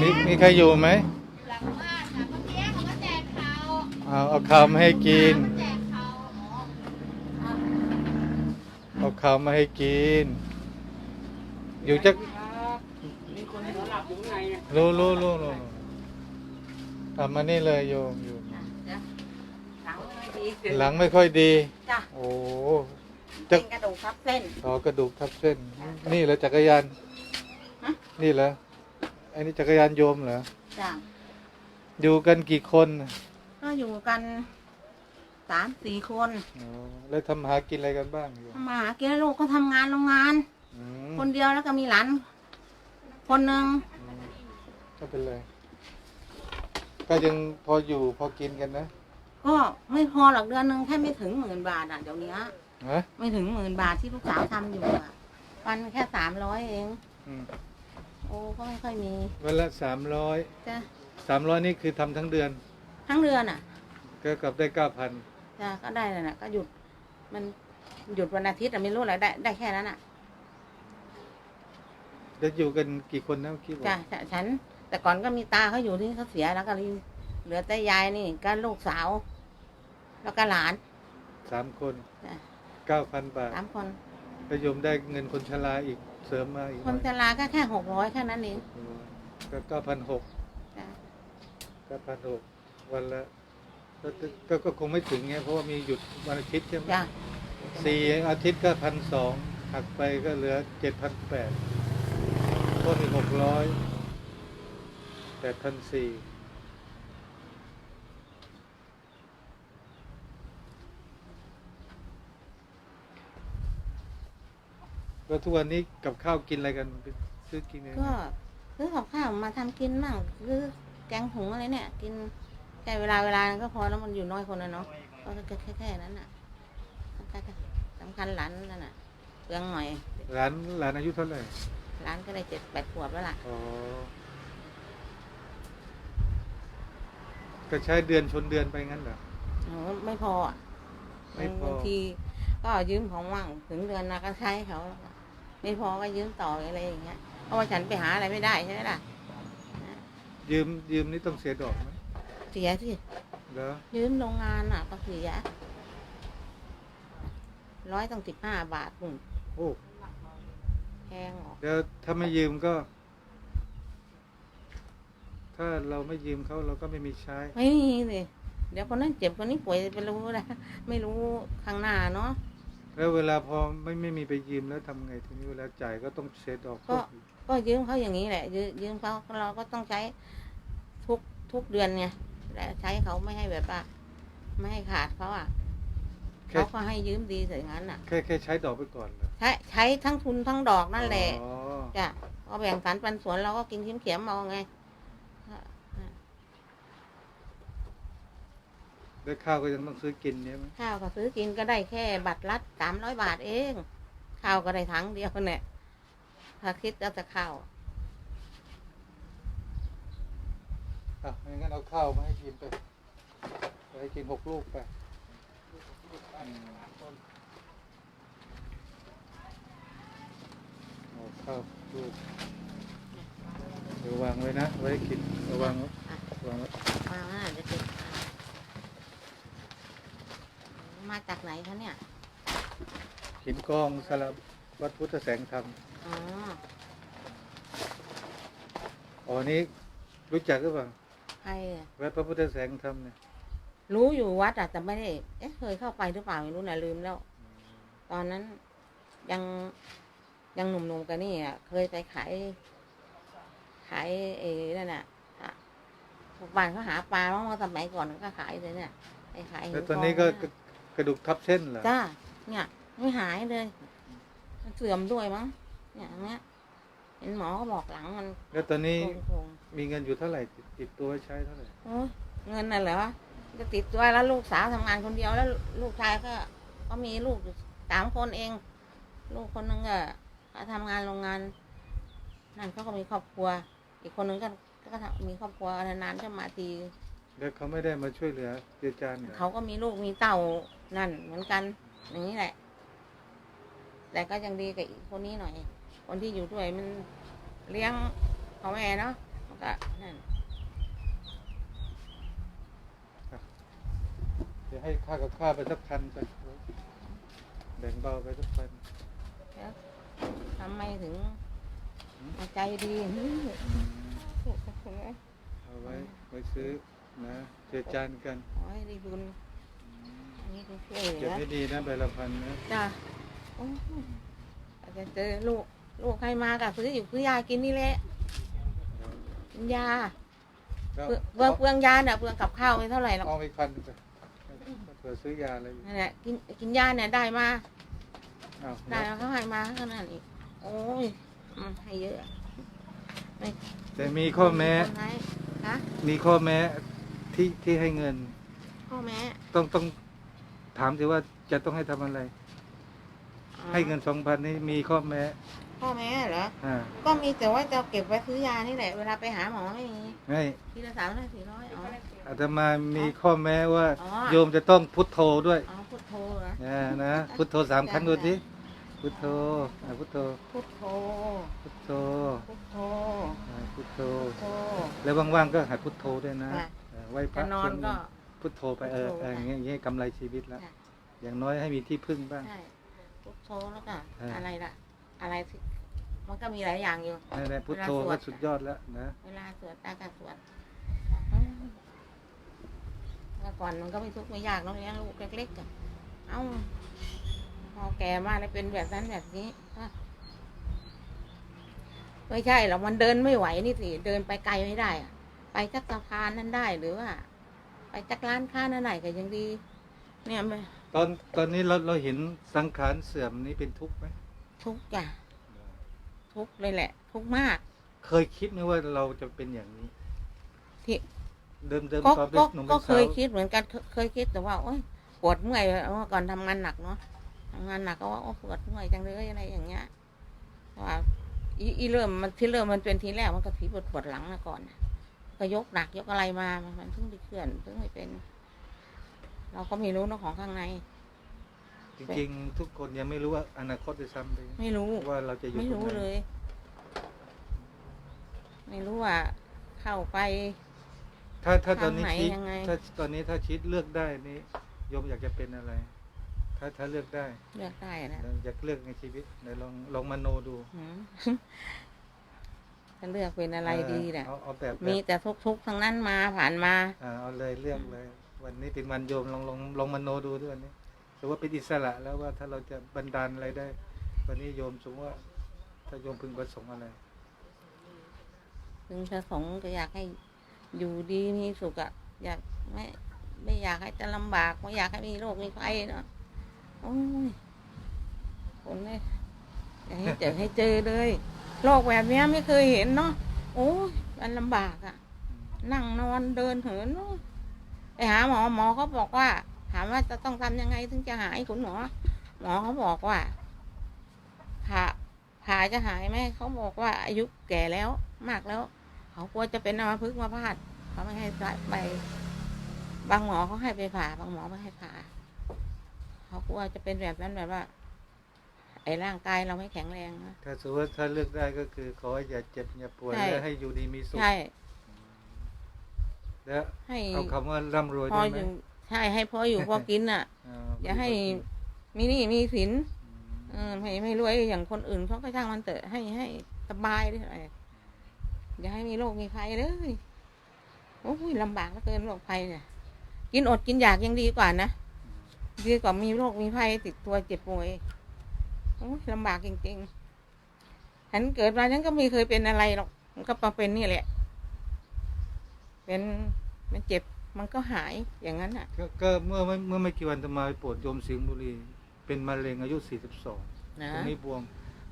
มีมีใครอยู่ไหมหลังบ้านค่ะเมื่อกี้เขาก็แจกเขาเอาเอาข้าวมาให้กิน แจกเขาเอาข้าวมาให้กิน อยู่จะมีคนนอนหลับอยู่ข้างในเนี่ยรู้รู้รู้รู้ทำมานี่เลยโยมอยู่ หลังไม่ค่อยดีหลังไม่ค่อยดี จ้ะ โอ้ จะเป็นกระดูกทับเส้นต่อกระดูกทับเส้น นี่เหรอจักรยานฮะ นี่เหรอไอ้นี่จักรยานโยมเหรอจ้ะอยู่กันกี่คนน่ะก็อยู่กันสามสี่คนอ๋อแล้วทำหากินอะไรกันบ้างโยมทำมาหากินแล้วลูกก็ทำงานโรงงาน อืมคนเดียวแล้วก็มีหลานคนหนึ่งก็เป็นไรก็ยังพออยู่พอกินกันนะก็ไม่พอหรอกเดือนหนึ่งแค่ไม่ถึงหมื่นบาทอะเดี๋ยวนี้ ฮะไม่ถึงหมื่นบาทที่ลูกสาวทำอยู่อะ วันแค่สามร้อยเอง อืมโอ้ก็ไม่ค่อยมีวันละสามร้อยจ้ะสามร้อยนี่คือทำทั้งเดือน ทั้งเดือนอะก็กลับได้เก้าพันจ้ะก็ได้แล้วนะก็หยุด มันหยุดวันอาทิตย์อะไม่รู้อะไรได้ได้แค่นั้นอะจะอยู่กันกี่คนนะเมื่อกี้บอกจ้ะฉฉัน แต่ก่อนก็มีตาเขาอยู่ที่เขาเสียแล้วก็เลยเหลือแต่ยายนี่ก็ลูกสาว แล้วก็หลานสามคนจ้ะ เก้าพันบาทสามคนประโยมได้เงินคนชราอีกเสริมมาอีกคนชราก็แค่หกร้อยแค่นั้นเองก็เก้าพันหกจ้ะเก้าพันหกวันละก็ก็ก็คงไม่ถึงไงเพราะว่ามีหยุดวันอาทิตย์ใช่ไหมจ้ะสี่อาทิตย์ก็พันสองหักไปก็เหลือเจ็ดพันแปดก็มีหกร้อยแปดพันสี่ แล้วทุกวันนี้กับข้าวกินอะไรกันไปซื้อกินเองก็ซื้อกับข้าวมาทำกินมั่งซื้อแกงหุงอะไรเนี่ย กินแค่เวลาเวลาก็พอแล้วมันอยู่น้อยคนนะเนาะก็แค่แค่แค่นั้นน่ะสำคัญหลานนั่นน่ะเปลืองหน่อยหลานหลานอายุเท่าไหร่หลานก็ได้เจ็ดแปดขวบแล้วล่ะอ๋อก็ใช้เดือนชนเดือนไปงั้นเหรอโอ้ไม่พออะไม่พอบางทีก็ยืมของว่างถึงเดือนนะก็ใช้เขาแล้วก็ ไม่พอก็ยืมต่ออะไรอย่างเงี้ยเพราะว่าฉันไปหาอะไรไม่ได้ใช่ไหมล่ะยืมยืมนี่ต้องเสียดอกไหมเสียสิเหรอยืมโรงงานอะก็เสียร้อยต้องสิบห้าบาทคุณโอ้แพงเหรอแล้วถ้าไม่ยืมก็ ถ้าเราไม่ยืมเขาเราก็ไม่มีใช้ไม่มีเลยเดี๋ยวคนนั้นเจ็บคนนี้ป่วยไปรู้นะไม่รู้ข้างหน้าเนาะ แล้วเวลาพอไม่ไม่มีไปยืมแล้วทำไงทีนี้เวลาจ่ายก็ต้องเสียดอกก็ก็ยืมเขาอย่างนี้แหละ ยืมยืมเขาเราก็ต้องใช้ทุกทุกเดือนไงและใช้เขาไม่ให้แบบว่าไม่ให้ขาดเขาอะแค่เขาก็ให้ยืมดีอย่างนั้นอะ แค่แค่ใช้ดอกไปก่อนเหรอใช้ใช้ทั้งทุนทั้งดอกนั่นแหละอ๋อจ้ะก็แบ่งสรรปันส่วนเราก็กินเข็มเข็มๆเอาไง แล้วข้าวก็ยังต้องซื้อกินใช่ไหมข้าวก็ซื้อกินก็ได้แค่บัตรละสามร้อยบาทเอง ข้าวก็ได้ถังเดียวเนี่ยถ้าคิดก็จะข้าวอะไม่งั้นเอาข้าวมาให้กินไปไปให้กินหกลูกไปอืมเอาข้าวลูกเดี๋ยววางไว้นะ ไว้ให้กินเอาวางไว้อะวางไว้มาม่าจะเก็บ มาจากไหนคะเนี่ย หินกองสลับวัดพุทธแสงธรรมอ๋อ อ๋อนี้รู้จักหรือเปล่าใครอะวัดพระพุทธแสงธรรมเนี่ยรู้อยู่วัดอะแต่ไม่ได้ เอ๊ะ เคยเข้าไปหรือเปล่าไม่รู้นะลืมแล้ว ตอนนั้นยังยังหนุ่มๆกันนี่อะเคยไปขาย ขายเอนั่นน่ะอะพวกบ้านเขาหาปลาเมื่อสมัยก่อนก็ขายเลยเนี่ยไปขายแล้วตอนนี้ก็กระ กระดูกทับเส้นเหรอจ้าเนี่ยไม่หายเลย มันเสื่อมด้วยมั้งเนี่ยอย่างเงี้ยเห็นหมอก็บอกหลังมันแล้วตอนนี้โคงมีเงินอยู่เท่าไหร่ติดติดตัวไว้ใช้เท่าไหร่ ๆโอ้ยเงินน่ะเหรอจะติดตัวแล้วลูกสาวทำงานคนเดียวแล้วลูกชายก็ ก็มีลูกอยู่สามคนเอง ลูกคนหนึงก็เขาทำงานโรงงาน นั่นเขาก็มีครอบครัว อีกคนหนึงก็ก็ทำมีครอบครัวนานๆจะมาที แล้วเขาไม่ได้มาช่วยเหลือเจียจานเหรอเขาก็มีลูกมีเต่า นั่นเหมือนกัน อย่างนี้แหละ แต่ก็ยังดีกับอีกคนนี้หน่อย คนที่อยู่ด้วยมันเลี้ยงพ่อแม่เนาะมันก็นั่นเดี๋ยวให้ค่ากับข้าวไปสักพันไปแบ่งเบาไปสักพันแล้วทำไมถึงมาใจดีอย่างนี้อืมถูกกับคนเลยเอาไว้ไว้ซื้อนะเจือจานกันขอให้ได้บุญอั นนี้ก็ช่วยเหเก็ลืบอให้ดีนะใบละพันนะจ้ะโอ้ยอาจจะเจอลูกลูกใครมากับซื้ออยู่ซื้อยากินนี่แหละกินยาก็เปลืองเปลืองเปลืองยาเนี่ยเปลืองกับข้าวไม่เท่าไหร่หรอกเอาไปพันไปเผื่อซื้อยาอะไรอีกนั่นแหละกินกินยาเนี่ยได้มาอ้าวได้แล้วเขาให้มาขนาดนี้โอ้ยอืมให้เยอะไม่แต่มีข้อแม้ คนให้ฮะมีข้อแม้ที่ที่ให้เงินข้อแม้ต้องต้อง ถามสิว่าจะต้องให้ทำอะไรอ๋อให้เงินสองพันนี่มีข้อแม้ข้อแม้เหรอ อ่าก็มีแต่ว่าจะเก็บไว้ซื้อยานี่แหละ เวลาไปหาหมอไม่มีให้ทีละสามร้อยสี่ร้อยอ๋อ อาตมามีข้อแม้ว่า อ๋อ โยมจะต้องพุทโธด้วยอ๋อพุทโธเหรอนะนะพุทโธสามครั้งดูสิพุทโธอ่าพุทโธพุทโธ พุทโธพุทโธ อ่าพุทโธ พุทโธ แล้วว่างๆก็หัดพุทโธด้วยนะค่ะอ่าไหว้พจะระนอนสวดมก็ นต์ พุทโธไปเออพุทโธเอออย่างเงี้ยอย่างเงี้ยกำไรชีวิตแล้ว ค่ะ อย่างน้อยให้มีที่พึ่งบ้าง ใช่พุทโธแล้วก็เอออ อะไรล่ะ อะไรที่มันก็มีหลายอย่างอยู่ นั่นแหละพุทโธเวลาสวก็ดสุดยอดแล้วนะ เวลาสวดตากาสวดอืมเมื่อก่อนมันก็ไม่ทุกข์ไม่ยากเนาะเลี้ยงลูกเล็กๆอะเอ้าพอแก่มาแล้วเป็นแบบนั้นแบบนี้อะไม่ใช่หรอกมันเดินไม่ไหวนี่สิเดินไปไกลไม่ได้อะไปจักสะพานนั้นได้หรือว่า ไปจักร้านค้านั่นไหนก็ยังดี เนี่ยมันตอนตอนนี้เราเราเห็นสังขารเสื่อมนี้เป็นทุกข์ไหมทุกข์จ้ะทุกข์เลยแหละ ทุกข์มาก เคยคิดไหมว่าเราจะเป็นอย่างนี้ ที่เดิมเดิมก็ตอนเป็นก็หนุ่มก็เป็นเคสาวยคิดเหมือนกันเคเคยคิดแต่ว่าโอ๊ยปวดเมื่อยเมื่อก่อนทำงานหนักเนาะทำงานหนักก็ว่าโอ้ปวดเมื่อยจังเลยอะไรอย่างเงี้ยว่าอีอีเริ่มมันที่เริ่มมันเป็นทีแรกมันก็ทีปวดปวดหลังนะก่อนน่ะ ก็ยกหนักยกอะไรมามันมันเพิ่งไปเคลื่อนเพิ่งไปเป็น เราก็ไม่รู้เนอะของข้างใน จริงๆ ทุกคนยังไม่รู้ว่าอนาคตจะซ้ำไปไม่รู้ว่าเราจะอยู่ไม่ตรงรู้ไหนเลย ไม่รู้ว่าเข้าไป ถ้าถ้าตอนนี้ทางไหนคิดยังไงถ้าตอนนี้ถ้าคิดเลือกได้นี่โยมอยากจะเป็นอะไร ถ้าถ้าเลือกได้ เลือกได้นะอยากเลือกในชีวิตไหนลองลองมโนดู หืมถ้าเลือกเป็นอะไรดีเนี่ยเอาเอาแบบแบบมีแต่ทุกข์ๆทั้งนั้นมาผ่านมาอ่าเอาเลยเลือกเลย วันนี้เป็นวันโยมลองลองลองมโนดูด้วยวันนี้ถือว่าเป็นอิสระแล้วว่าถ้าเราจะบันดาลอะไรได้ วันนี้โยมสมมติว่า ถ้าโยมพึงประสงค์อะไรถึงประสงค์ก็อยากให้อยู่ดีมีสุขอะอยากไม่ไม่อยากให้จะลำบากไม่อยากให้มีโรคมีภัยเนาะโอ้ยคนเนี่ยอยากให้เจอให้เจอเลย โรคแบบนี้ไม่เคยเห็นเนาะโอ้ยมันลำบากอะนั่งนอนเดินเหินไปหาหมอหมอเขาบอกว่า ถามว่าจะต้องทำยังไงถึงจะหายคุณหมอหมอเขาบอกว่าผ่าผ่าจะหายไหมเขาบอกว่าอายุแก่แล้วมากแล้ว เขากลัวจะเป็นอัมพฤกษ์มาพาดเขาไม่ให้ไปบางหมอเขาให้ไปผ่า บางหมอไม่ให้ผ่า เขากลัวจะเป็นแบบนั้นแบบว่า ไอ้ร่างกายเราไม่แข็งแรงนะ ถ้าสมมติว่าถ้าเลือกได้ก็คือขอให้อย่าเจ็บอย่าป่วยใช่ และให้อยู่ดีมีสุขใช่แล้วให้เอาคำว่าร่ำรวยพอได้ไหมอยู่ใช่ให้พออยู่พอกินอะาอย่าให้มีหนี่มีสินอืมเออไม่ไม่รวยอย่างคนอื่นเขาก็ช่างมันเถอะให้ให้สบายด้วยอะไรอย่าให้มีโรคมีภัยเลยโอ้ยลำบากเหลือเกินโรคภัยเนี่ย กินอดกินอยากยังดีกว่านะดีกว่ามีโรคมีภัยติดตัวเจ็บป่วยโอ้ย ลำบากจริงๆฉันเกิดมาฉันก็ไม่เคยเป็นอะไรหรอก มันก็มาเป็นนี่แหละ เป็นมันเจ็บมันก็หายอย่างนั้นอะ ก็ก็เมื่อไม่เมื่อไม่กี่วันจะมาไปปวดโยมสิงห์บุรี เป็นมะเร็งอายุ 42นะตรงนี้บวม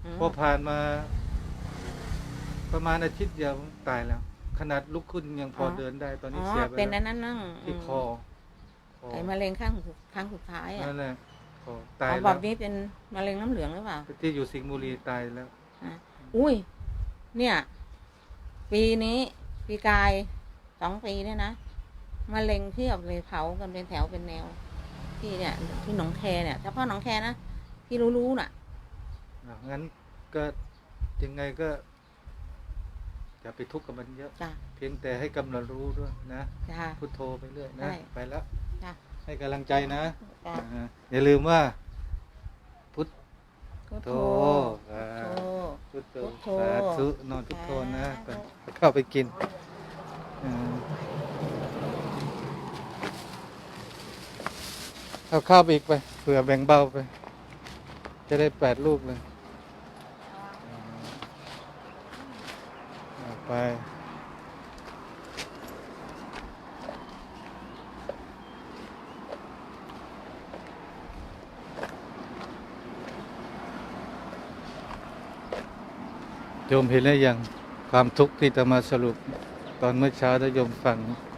อืมพอผ่านมา ประมาณอาทิตย์เดียวตายแล้ว ขนาดลุกขึ้นยังพอออเดินได้ตอนอ๋นี้อเสียไปเป็นอัแล้วนนั้นนั่งที่คอคอไอ้มะเร็งข้างสุดข้างสุดท้ายอะนั่นแหละ คอตายเอาแบแล้วบนี้เป็นมะเร็งน้ำเหลืองหรือเปล่าที่อยู่สิงห์บุรีตายแล้วอุ้ย เนี่ย ปีนี้ ปีกายสองปีเนี่ยนะมะเร็งเทียบเลยเผากันเป็นแถวเป็นแนว ที่เนี่ย ที่หนองแคเนี่ยเฉพาะหนองแคนะที่รู้ๆน่ะ อะงั้นก็ยังไงก็อย่าไปทุกข์กับมันเยอะ จ้ะเพียงแต่ให้กำหนดรู้ด้วยนะ จ้ะ พุทโธไปเรื่อยนะ ใช่ ไปแล้ว จ้ะ ให้กำลังใจนะจ้ะอ่าอย่าลืมว่า พุทพุทโธโธอ่าพุทโธ พุทโธพุทโธ สาธุนอนพุทโธนะสาธุไปเข้าไปกินอ่าเอาข้าวไปอีกไปเผื่อแบ่งเบาไป จะได้แปดลูกเลยเอาไป โยมเห็นแล้วยังความทุกข์ที่จะมาสรุปตอนเมื่อเช้าถ้าโยมฟัง